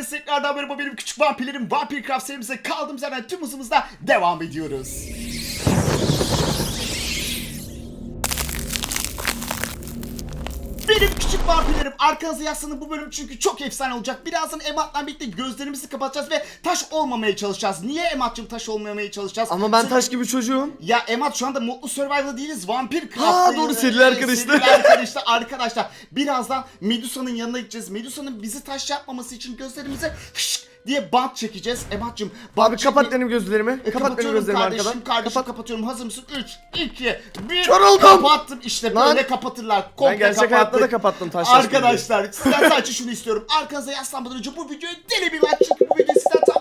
Hepiniz tekrardan merhaba benim küçük vampirlerim Vampir Craft serimize kaldığımız yerden tüm hızımızla devam ediyoruz. Benim küçük vampirlerim arkanıza yaslanın bu bölüm çünkü çok efsane olacak. Birazdan Emat'la birlikte gözlerimizi kapatacağız ve taş olmamaya çalışacağız. Niye Emat'cığım taş olmamaya çalışacağız? Ama ben Çünkü- taş gibi çocuğum. ya Emat şu anda Mutlu Survival'da değiliz. Vampir Ha, Craft'tayız. doğru, serili Ee, arkadaşlar. serili arkadaşlar. Arkadaşlar birazdan Medusa'nın yanına gideceğiz. Medusa'nın bizi taş yapmaması için gözlerimize hışk diye bant çekeceğiz. Emat'cığım bant Abi kapat çekme- benim gözlerimi. E, kapat benim kapatıyorum gözlerimi kardeşim, arkadan. Kardeşim Kapat. kapatıyorum. Hazır mısın? 3, 2, 1. Kör oldum. Kapattım. İşte Lan. böyle kapatırlar. Komple Ben gerçek hayatta kapattık. da kapattım taş taş Arkadaşlar sizden sadece şunu istiyorum. Arkanıza yaslanmadan önce bu videoya deli bir like çünkü bu videoyu sizden tam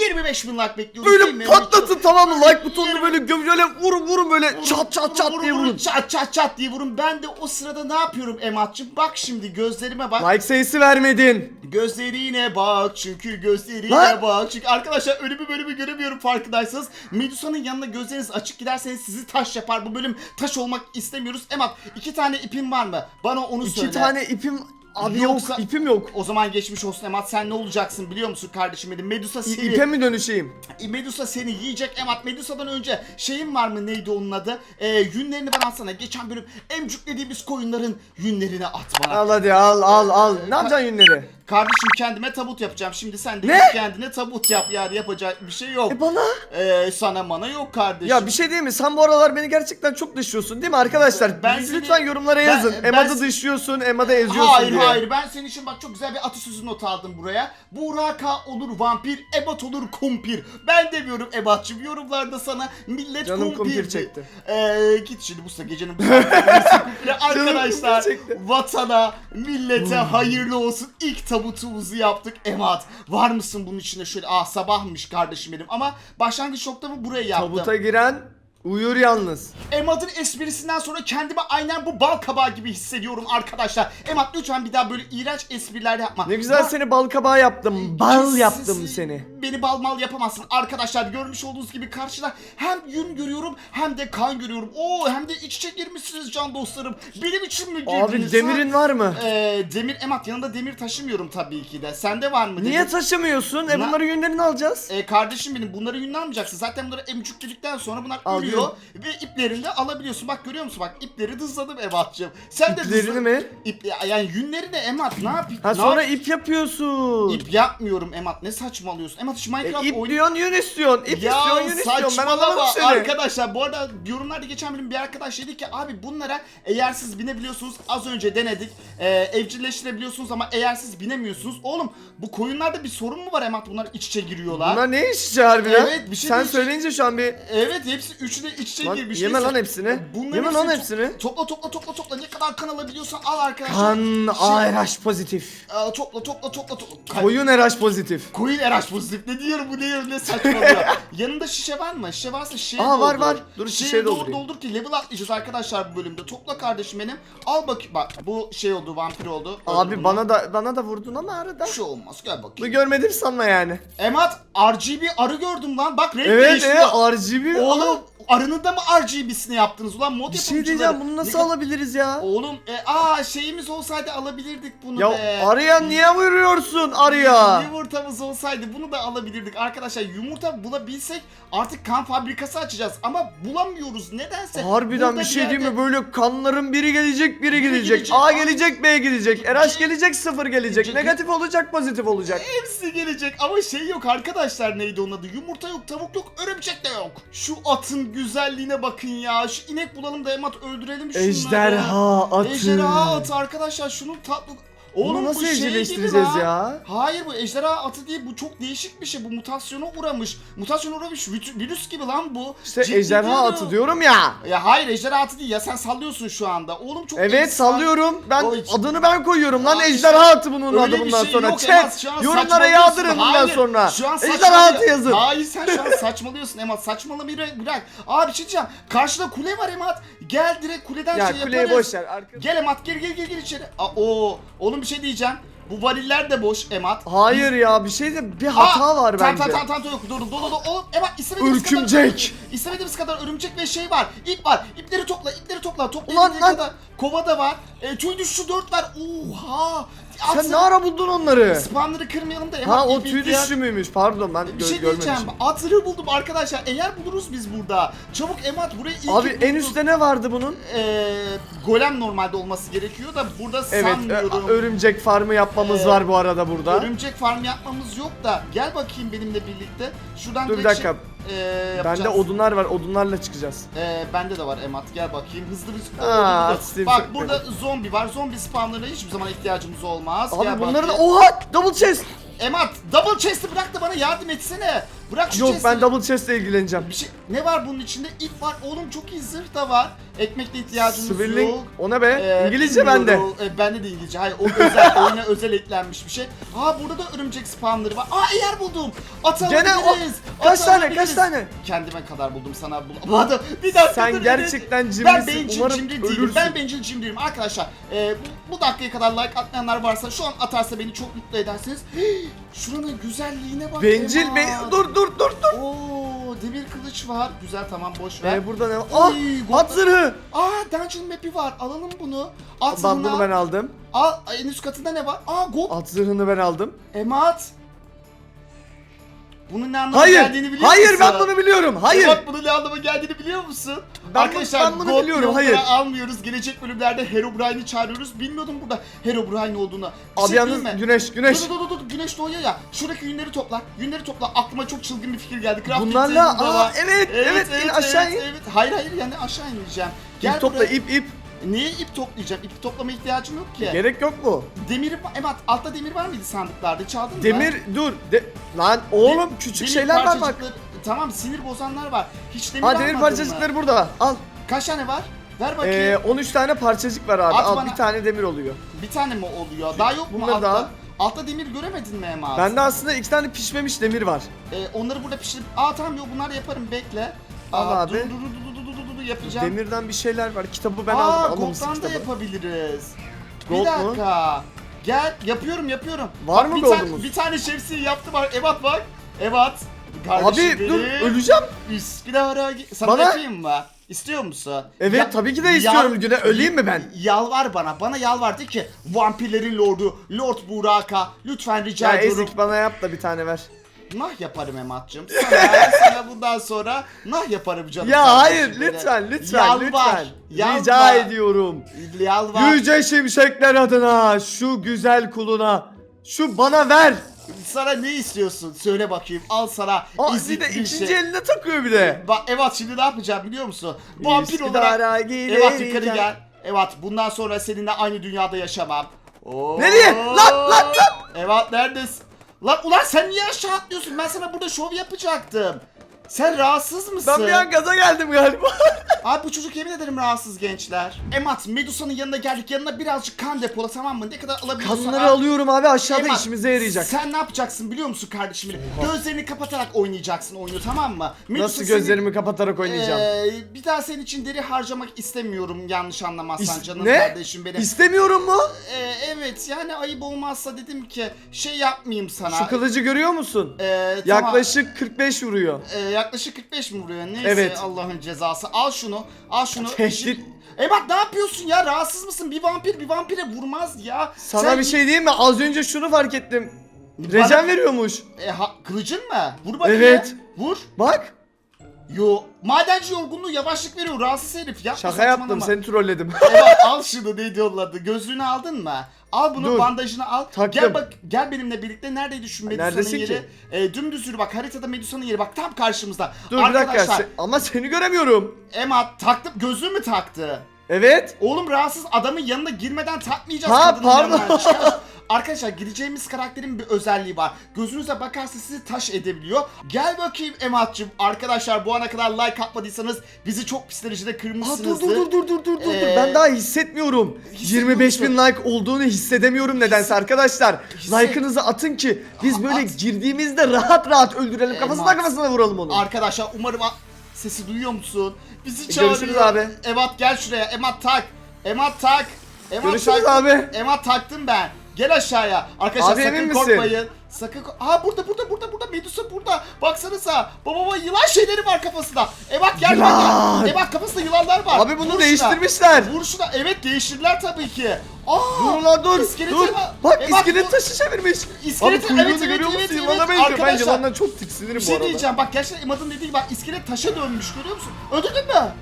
25 bin like bekliyoruz. değil mi? Böyle patlatın tamam mı? Like butonunu böyle göm şöyle vurun vurun böyle çat çat çat diye vurun. Çat çat çat diye vurun. Ben de o sırada ne yapıyorum Emat'cığım? Bak şimdi gözlerime bak. Like sayısı vermedin. Gözlerine bak çünkü gözlerine Lan! bak. Çünkü arkadaşlar ölümü bölümü göremiyorum farkındaysanız. Medusa'nın yanına gözleriniz açık giderseniz sizi taş yapar. Bu bölüm taş olmak istemiyoruz. Emat iki tane ipin var mı? Bana onu söyle. İki tane ipim abi Yoksa- yok ipim yok. O zaman geçmiş olsun Emat sen ne olacaksın biliyor musun kardeşim benim? Medusa İ- seni... İpe mi dönüşeyim? Medusa seni yiyecek Emat. Medusa'dan önce şeyin var mı neydi onun adı? Ee, yünlerini bana atsana. Geçen bölüm emcüklediğimiz koyunların yünlerini at bana. Al hadi al al al. Ne yapacaksın yünleri? Kardeşim kendime tabut yapacağım. Şimdi sen de Ne? git kendine tabut yap yani yapacak bir şey yok. E bana? Ee, sana mana yok kardeşim. Ya bir şey değil mi? Sen bu aralar beni gerçekten çok dışlıyorsun değil mi arkadaşlar? Ben Biz seni- lütfen yorumlara Ben- yazın. ben- Emad'ı dışlıyorsun, Emad'ı eziyorsun Hayır diye. Hayır ben senin için bak çok güzel bir atasözü not aldım buraya. Buraka olur vampir, ebat olur kumpir. Ben demiyorum ebatçım yorumlarda sana millet Canım kumpir. kumpir çekti. Ee, git şimdi bu gecenin bu. Arkadaşlar vatana, millete hayırlı olsun. İlk tabutumuzu yaptık emat. Var mısın bunun içinde şöyle ah sabahmış kardeşim benim ama başlangıç noktamı buraya yaptım. Tabuta giren uyur yalnız. Emad'ın esprisinden sonra kendimi aynen bu bal kabağı gibi hissediyorum arkadaşlar. Emad lütfen bir daha böyle iğrenç espriler yapma. Ne güzel Bak- seni bal kabağı yaptım. Bal yaptım seni. Beni bal mal yapamazsın. Arkadaşlar görmüş olduğunuz gibi karşıda hem yün görüyorum hem de kan görüyorum. Oo hem de iç içe girmişsiniz can dostlarım. Benim için mi girdiniz? Abi demirin var mı? Ee, demir Emat yanında demir taşımıyorum tabii ki de. Sende var mı Niye demir? taşımıyorsun? E bunları yünlerini alacağız. Ee, kardeşim benim bunları yünden almayacaksın. Zaten bunları emcükledikten sonra bunlar ölüyor ve iplerini de alabiliyorsun. Bak görüyor musun? Bak ipleri dızladım Emat'cığım. Sen de İplerini dızla- mi? İp, yani yünleri de Emat ne yapayım? Ha sonra yap- ip yapıyorsun. İp yapmıyorum Emat. Ne saçmalıyorsun? Emat hiç E, Minecraft ip oyun... diyorsun yün istiyorsun. İp Ya istiyorsun yün istiyorsun. Ben anlamadım seni. arkadaşlar bu arada yorumlarda geçen benim bir arkadaş dedi ki abi bunlara eğer siz binebiliyorsunuz az önce denedik e, evcilleştirebiliyorsunuz ama eğer siz binemiyorsunuz oğlum bu koyunlarda bir sorun mu var Emat bunlar iç içe giriyorlar Bunlar ne iş işi harbiden? Evet, bir şey Sen değil. söyleyince şu an bir... Evet hepsi üçü de iç içe Lan girmiş. yeme lan hepsini. Bunların Yeme lan hepsini hepsini. to- Topla topla topla topla ne kadar kan alabiliyorsan al arkadaşlar. Kan Şey- RH pozitif. Aa, topla topla topla topla. Koyun RH pozitif. Koyun RH pozitif. Ne diyorum bu ne ne saçmalıyor. Yanında şişe var mı? Şişe varsa şişe Aa, var, doldur. var. Dur, Şişeyi şişeye doldur, doldurayım. doldur ki level atlayacağız arkadaşlar bu bölümde. Topla kardeşim benim. Al bak bak bu şey oldu vampir oldu. Öldü Abi bunu. bana da bana da vurdun ama arada. bir şey olmaz gel Bu bakayım. görmedim sanma yani. Emat RGB arı gördüm lan. Bak renk Evet değişti. evet RGB. Oğlum arının da mı RGB'sini yaptınız ulan mod Bir şey diyeceğim bunu nasıl Ne- alabiliriz ya? Oğlum e, aa şeyimiz olsaydı alabilirdik bunu Ya be. arıya niye vuruyorsun arıya? Yumurtamız olsaydı bunu da alabilirdik arkadaşlar. Yumurta bulabilsek artık kan fabrikası açacağız ama bulamıyoruz nedense. Harbiden bir şey değil mi böyle kanların biri gelecek biri Biri gidecek. gidecek. A gelecek B gidecek. C- gelecek sıfır gelecek. Negatif olacak pozitif olacak. Hepsi gelecek ama şey yok arkadaşlar neydi onun adı? Yumurta yok, tavuk yok, örümcek de yok. Şu atın güzelliğine bakın ya. Şu inek bulalım da Emat öldürelim şunları. Ejderha atı. Ejderha atı arkadaşlar şunun tatlı... Oğlum nasıl bu şey gibi evcilleştireceğiz lan. ya? Hayır bu ejderha atı değil bu çok değişik bir şey bu mutasyona uğramış. Mutasyona uğramış virü- virüs gibi lan bu. İşte Ciddi ejderha diyorum. atı diyorum ya. Ya hayır ejderha atı değil ya sen sallıyorsun şu anda. Oğlum çok Evet efsane- sallıyorum. Ben O adını ben koyuyorum lan Aa, ejderha atı bunun Öyle adı bir bundan şey sonra. yok Chat şu an yorumlara saçmalıyorsun. yağdırın bundan Hayır, sonra. Şu an Ejderha saçmalıyor- atı yazın. Hayır sen şu an saçmalıyorsun Emad. Saçmalamayı bırak. bırak. Abi bir şey diyeceğim. Karşıda kule var Emad. Gel direkt kuleden Ya şey kuleyi yaparız. boş ver. Arka... Gel Emad gel gel gel gel içeri. Aa, oo. Oğlum bir şey diyeceğim. Bu variller de boş Emad. Hayır ya bir şey de bir Aa, hata var tamam, bence. Tamam tamam tamam yok dur dur dur dur. Oğlum Emad istemediğimiz Ürkümcek. kadar istemediğimiz kadar örümcek ve şey var. İp var. İpleri topla ipleri topla. Topla Ulan kadar. Kova da var. E, tüy düşüşü 4 var. Oha. Sen ne ara buldun onları? Spawnları kırmayalım da Ha o bir tüy ihtiyaç- düşüşü müymüş? Pardon ben Bir gö- şey diyeceğim. görmemişim. At zırhı buldum arkadaşlar. Eğer buluruz biz burada. Çabuk Emat buraya iyi Abi en üstte ne vardı bunun? Ee, golem normalde olması gerekiyor da burada Evet, sanmıyorum. ö- örümcek farmı yapmamız Ee, var bu arada burada. Örümcek farm yapmamız yok da gel bakayım benimle birlikte. Şuradan Dur bir direkt dakika. E, Bende yapacağız. odunlar var, odunlarla çıkacağız. Ee, bende de var Emat gel bakayım hızlı bir Aa, Steve Bak burada zombi var zombi spawnlarına hiçbir zaman ihtiyacımız olmaz Abi gel bunları da bakayım. oha double chest. Emat double chest'i bırak da bana yardım etsene Bırak şu Yok chest'i. ben double chest'le ilgileneceğim. Bir şey ne var bunun içinde ip var oğlum çok iyi zırh da var ekmekle ihtiyacımız Swirling yok o ne be? Ee, İngilizce bende. Ee, bende de İngilizce. Hayır o özel oyuna özel eklenmiş bir şey. Aa burada da örümcek spawnları var. Aa eğer buldum. At Gene o- alabiliriz. kaç At tane, alabiliriz. kaç tane? Kendime kadar buldum sana bulamadım. Bir dakika Sen dur, gerçekten evet. cimrisin. Ben bencil Umarım cimri değilim. ölürsün. Ben bencil cimri değilim. Arkadaşlar e, bu, bu dakikaya kadar like atmayanlar varsa şu an atarsa beni çok mutlu edersiniz. Şuranın güzelliğine bak. Bencil be dur dur dur dur. Oo demir kılıç var. Güzel tamam boş ver. Ee, burada ne var? Ah Oy, at zırhı. Aa dungeon map'i var. Alalım bunu. At Ben zırhını bunu al. ben aldım. Al en üst katında ne var? Aa gold. At zırhını ben aldım. Emat. Bunun ne anlama Hayır. geldiğini biliyor Hayır musun? ben bunu biliyorum. Hayır. Emat bunun ne anlama geldiğini biliyor musun? Ben Arkadaşlar ben bunu gold biliyorum, hayır. almıyoruz. Gelecek bölümlerde Herobrine'i çağırıyoruz. Bilmiyordum burada Herobrine olduğunu. Bir Abi şey yalnız mi? güneş güneş. Dur dur dur dur güneş doğuyor ya. Şuradaki yünleri topla. Yünleri topla. Aklıma çok çılgın bir fikir geldi. Crafting Bunlarla aa var. evet evet, in aşağı in. evet. Hayır hayır yani aşağı ineceğim. Gel İp topla buraya. ip ip. Niye ip toplayacağım? İp toplama ihtiyacım yok ki. Gerek yok mu? Demir evet altta demir var mıydı sandıklarda? Çaldın mı? Demir dur. De, lan oğlum De- küçük demir şeyler var bak. parçacıkları- Tamam sinir bozanlar var. Hiç demir Ha demir almadın parçacıkları mı? burada. Al. Kaç tane var? Ver Ee, bakayım. 13 tane parçacık var abi. At Al bana. bir tane demir oluyor. Bir tane mi oluyor? Daha yok mu Bunları da altta? al. Altta demir göremedin mi Emat? Bende aslında iki tane pişmemiş demir var. Ee, onları burada pişirip... Aa tamam yok bunlar yaparım bekle. Al abi. Dur dur dur yapacağım. Demirden bir şeyler var. Kitabı ben Aa aldım. Almamışsın gold'dan da yapabiliriz. Gold bir mu? dakika. Gel yapıyorum yapıyorum. Var Bak, mı bir tane- gold'umuz? Bir tane şemsiye yaptım bak. Evet bak. Evet. Kardeşim Abi dur benim. öleceğim. Üsküdar'a sana Bana- yapayım mı? İstiyor musun? Evet Ya- tabii ki de istiyorum. yal- Güne öleyim mi ben? Yalvar bana. Bana yalvar de ki vampirlerin lordu Lord Buraka lütfen rica Ya ediyorum. Ezik bana yap da bir tane ver. Nah yaparım Emat'cığım. Sana, sana bundan sonra nah yaparım canım. Ya kardeşim hayır lütfen lütfen Yalvar, lütfen. yalvar. Rica ediyorum. Yalvar. Yüce şimşekler adına şu güzel kuluna şu bana ver. Sana ne istiyorsun? Söyle bakayım. Al sana Aa bir de ikinci şey. eline takıyor bir de. Bak evet şimdi ne yapacağım biliyor musun? Vampir olarak. Evet yukarı gel. Evet bundan sonra seninle aynı dünyada yaşamam. Oo. Nereye? Lan, lan, lan! Evet neredesin? Lan ulan sen niye aşağı atlıyorsun? Ben sana burada şov yapacaktım. Sen rahatsız mısın? Ben bir an gaza geldim galiba. Abi bu çocuk yemin ederim rahatsız gençler. Emat Medusa'nın yanına geldik. Yanına birazcık kan depola tamam mı? Ne kadar alabiliyorsan Kanları al. alıyorum abi aşağıda Emat, işimize yarayacak. Sen ne yapacaksın biliyor musun kardeşim? Gözlerini kapatarak oynayacaksın oyunu tamam mı? Medusa Nasıl senin- gözlerimi kapatarak oynayacağım? Ee, bir daha senin için deri harcamak istemiyorum yanlış anlamazsan İs- canım ne? kardeşim benim. İstemiyorum mu? Ee, evet yani ayıp olmazsa dedim ki şey yapmayayım sana. Şu kılıcı görüyor musun? Ee, tamam. Yaklaşık 45 vuruyor. Ee, yaklaşık 45 mi vuruyor? Neyse Evet. Allah'ın cezası. Al şunu. Al şunu. Tehdit. E bak ne yapıyorsun ya? Rahatsız mısın? Bir vampir bir vampire vurmaz ya. Sana Sen- bir şey diyeyim mi? Az önce şunu fark ettim. Bana- Recen veriyormuş. E, ha, kılıcın mı? Vur bakayım. Evet. Vur. Bak. Yo. Madenci yorgunluğu yavaşlık veriyor. Rahatsız herif. Yapma Şaka yaptım seni trolledim. Evet al şunu neydi onun adı? Gözlüğünü aldın mı? Al bunu Dur. bandajını al. Taktım. Gel bak gel benimle birlikte neredeydi şu Medusa'nın Neredesin yeri? ki? E, dümdüz yürü bak haritada Medusa'nın yeri bak tam karşımızda. Dur bir dakika. Arkadaşlar se- ama seni göremiyorum. Emma taktım gözlüğü mü taktı? Evet. Oğlum rahatsız adamın yanına girmeden takmayacağız Ha, kadının pardon. yanına. Çıkar. Arkadaşlar gideceğimiz karakterin bir özelliği var. Gözünüze bakarsa sizi taş edebiliyor. Gel bakayım Emat'cığım. Arkadaşlar bu ana kadar like atmadıysanız bizi çok pis derecede Ha, kırmışsınızdır. dur dur dur dur dur dur dur. Ee, Ben daha hissetmiyorum. hissediyor 25 bin like olduğunu hissedemiyorum nedense arkadaşlar. Hisset- Like'ınızı atın ki biz böyle At. girdiğimizde rahat rahat öldürelim. Kafasına Max. kafasına vuralım onu. Arkadaşlar umarım a- sesi duyuyor musun? Bizi E, çağırıyor. görüşürüz abi. Emat gel şuraya. Emat tak. Emat tak. Emat Görüşürüz tak. abi. Emat taktım ben. Gel aşağıya. Arkadaşlar Abi, sakın emin misin? korkmayın. Sakın ko- Aa burada burada burada burada Medusa burada. Baksanıza. Baba baba yılan şeyleri var kafasında. E bak gel bak Yılan. gel. E bak kafasında yılanlar var. Abi bunu şuna. değiştirmişler. Vur şuna. Evet değiştirdiler tabii ki. Aa! Dur lan dur. İskeleti dur. var. Bak E bak iskelet bu- taşı çevirmiş. İskeleti- Abi kuyruğunu evet, evet, görüyor evet, musun? evet. Yılana benziyor. Ben Arkadaşlar, yılandan çok tiksinirim Bir bu şey arada. diyeceğim bak gerçekten Emad'ın dediği gibi bak iskelet taşa dönmüş görüyor musun? Öldürdün mü?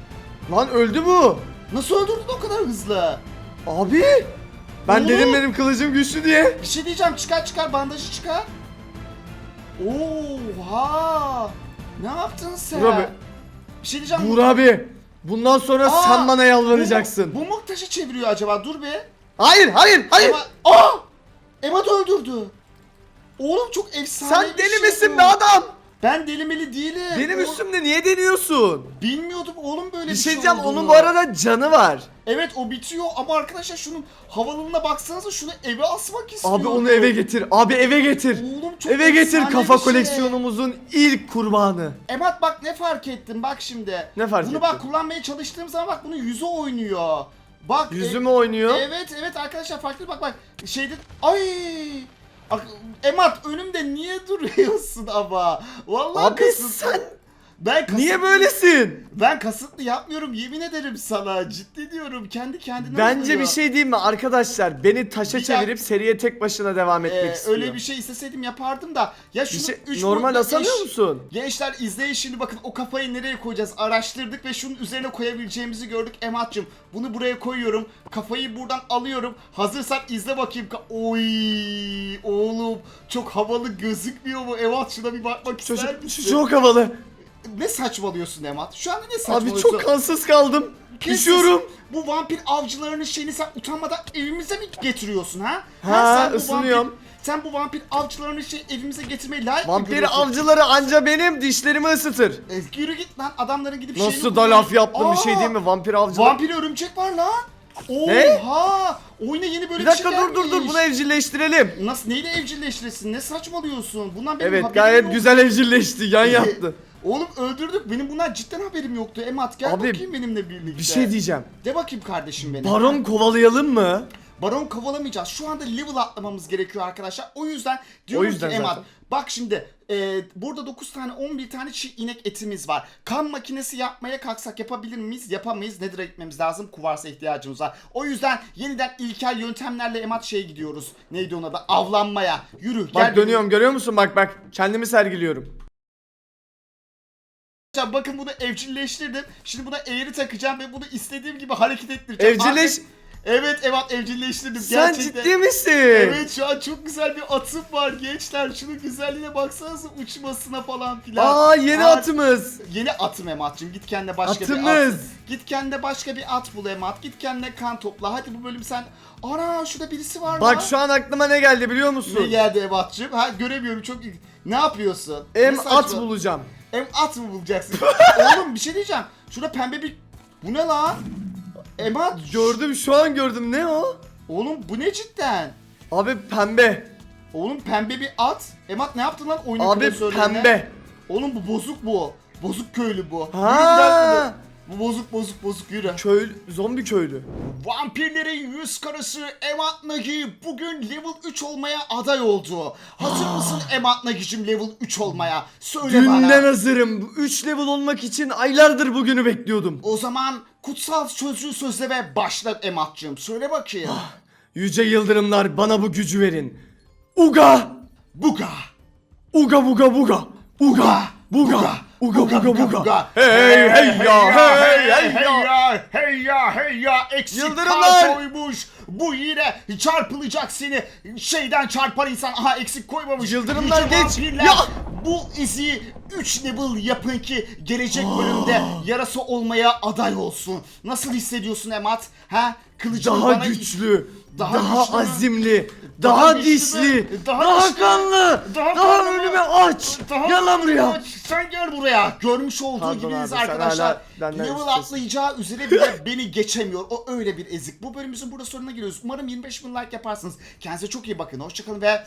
Lan öldü bu. Nasıl öldürdün o kadar hızlı? Abi. Ben Oğlum. dedim benim kılıcım güçlü diye. Bir şey diyeceğim çıkar çıkar bandajı çıkar. Oha! Ne yaptın sen? Dur abi. Bir şey diyeceğim. Dur abi. Bundan sonra Aa, sen bana yalvaracaksın. Bu, bu taşı çeviriyor acaba? Dur be. Hayır hayır hayır. Emad... Aa! Emad öldürdü. Oğlum çok efsane Sen deli şey misin bu. be adam? Ben delimeli değilim. Benim Oğlum, üstümde niye deniyorsun? Bilmiyordum oğlum böyle Bir bir, şey diyeceğim olduğunu. onun bu arada canı var. Evet o bitiyor ama arkadaşlar şunun havalılığına baksanıza şunu eve asmak istiyorum. Abi onu eve getir. Abi eve getir. Oğlum çok Eve getir efsane kafa bir şey. koleksiyonumuzun ilk kurbanı. Emat bak ne fark ettim bak şimdi. Ne fark Bunu bak ettin? kullanmaya çalıştığım zaman bak bunu yüzü oynuyor. Bak. E- mü oynuyor? Evet evet arkadaşlar farklı bak bak. Şeyde ay. Ak- Emat önümde niye duruyorsun ama? Vallahi Abi kasıtlı. sen ben kasıtlı, niye böylesin? Ben kasıtlı yapmıyorum yemin ederim sana. Ciddi diyorum kendi kendine Bence oluyor. bir şey diyeyim mi arkadaşlar? Beni taşa Bir çevirip seriye tek başına devam etmek Ee, istiyor. öyle bir şey isteseydim yapardım da. Ya Bir şunu şey- üç normal boyutlu asamıyor eş- musun? Gençler izleyin şimdi bakın o kafayı nereye koyacağız araştırdık ve şunun üzerine koyabileceğimizi gördük Emat'cığım. Bunu buraya koyuyorum. Kafayı buradan alıyorum. Hazırsan izle bakayım. Ka- Oy oğlum çok havalı gözükmüyor mu Emat şuna bir bakmak ister Çocuk misin? çok havalı. Ne saçmalıyorsun Emat? Şu anda ne Abi saçmalıyorsun? çok kansız kaldım. Kes. Bu vampir avcılarının şeyini sen utanmadan evimize mi getiriyorsun ha? Ha, sen bu ısınıyorum. Vampir, sen bu vampir avcılarının şey evimize getirmeyi layık Vampir avcıları anca benim dişlerimi ısıtır. E, yürü git lan adamların gidip şeyini Nasıl da laf yaptım bir şey değil mi? Vampir avcılar. Vampir örümcek var lan. Ne? Oha! Oyuna yeni böyle Bir bir, dakika şey dur dur dur bunu evcilleştirelim. Nasıl neyle evcilleştiresin? Ne saçmalıyorsun? Bundan benim Evet gayet yok. güzel evcilleşti. Yan yattı. Oğlum öldürdük. Benim bundan cidden haberim yoktu. Emat gel Abi, bakayım benimle birlikte. Bir şey diyeceğim. De bakayım kardeşim benim. Baron kovalayalım mı? Baron kovalamayacağız. Şu anda level atlamamız gerekiyor arkadaşlar. O yüzden diyorum O yüzden ki Emad bak şimdi e, burada 9 tane 11 tane çiğ inek etimiz var. Kan makinesi yapmaya kalksak yapabilir miyiz? Yapamayız. Nedir'e gitmemiz lazım? Kuvarsa ihtiyacımız var. O yüzden yeniden ilkel yöntemlerle Emad şeye gidiyoruz. Neydi ona da? Avlanmaya. Yürü. Bak gel dönüyorum görüyor musun? Bak bak kendimi sergiliyorum. Arkadaşlar Bakın bunu evcilleştirdim. Şimdi buna eğri takacağım ve bunu istediğim gibi hareket ettireceğim. Evcilleş... Evet evet evcilleştirdim. Sen Gerçekten. ciddi misin? Evet şu an çok güzel bir atım var gençler. Şunun güzelliğine baksanıza uçmasına falan filan. Aa yeni Aa, atımız. Yeni atım Emat'cığım. Git kendine başka bir Atımız. at. Git kendine başka bir at bul Emat. Git kendine kan topla. Hadi bu bölüm sen... Ana şurada birisi var Bak lan. şu an aklıma ne geldi biliyor Ne musun? geldi Emat'cığım? Ha göremiyorum çok... Ne yapıyorsun? Em Ne at saçma- bulacağım. Em at mı bulacaksın? Oğlum bir şey diyeceğim. Şurada pembe bir... Bu ne lan? Emat. Gördüm şu an gördüm ne o? Oğlum bu ne cidden? Abi pembe. Oğlum pembe bir at. Emat ne yaptın lan oyunun Abi klasörlerine? pembe. Oğlum bu bozuk bu. Bozuk köylü bu. Ha. Bu bozuk bozuk bozuk yürü. Köylü, zombi köylü. Vampirlerin yüz karası Emat Nagi bugün level 3 olmaya aday oldu. Hazır mısın Emat Nagi'cim level 3 olmaya? Söyle Dünden bana. hazırım. 3 level olmak için aylardır bugünü bekliyordum. O zaman kutsal sözcüğü sözle ve başla Emat'cığım. Söyle bakayım. Yüce yıldırımlar bana bu gücü verin. Uga! Buga. Uga buga buga. Uga! Buga! Uga buga buga. Hey hey ya hey hey hey ya. hey ya hey ya eksik Yıldırımlar! koymuş. Bu yine çarpılacak seni şeyden çarpar insan. Aha eksik koymamış. Yıldırımlar geç. Ya! Bu izi 3 level yapın ki gelecek bölümde yarası olmaya aday olsun. Nasıl hissediyorsun Emat? Ha? Kılıcını Daha bana güçlü, Daha daha, güçlü mü? azimli, Daha daha, güçlü mü? dişli, Daha daha, güçlü mü? kanlı, Daha daha, kanlı mı? önüme aç. Daha Gel lan buraya. Aç, Sen gel buraya. Görmüş olduğu Pardon gibiyiz abi, sen arkadaşlar. hala benden Level istiyorsun. atlayacağı üzere bile beni geçemiyor. O öyle bir ezik. Bu bölümümüzün burada sonuna geliyoruz. Umarım 25 bin like yaparsınız. Kendinize çok iyi bakın. Hoşçakalın ve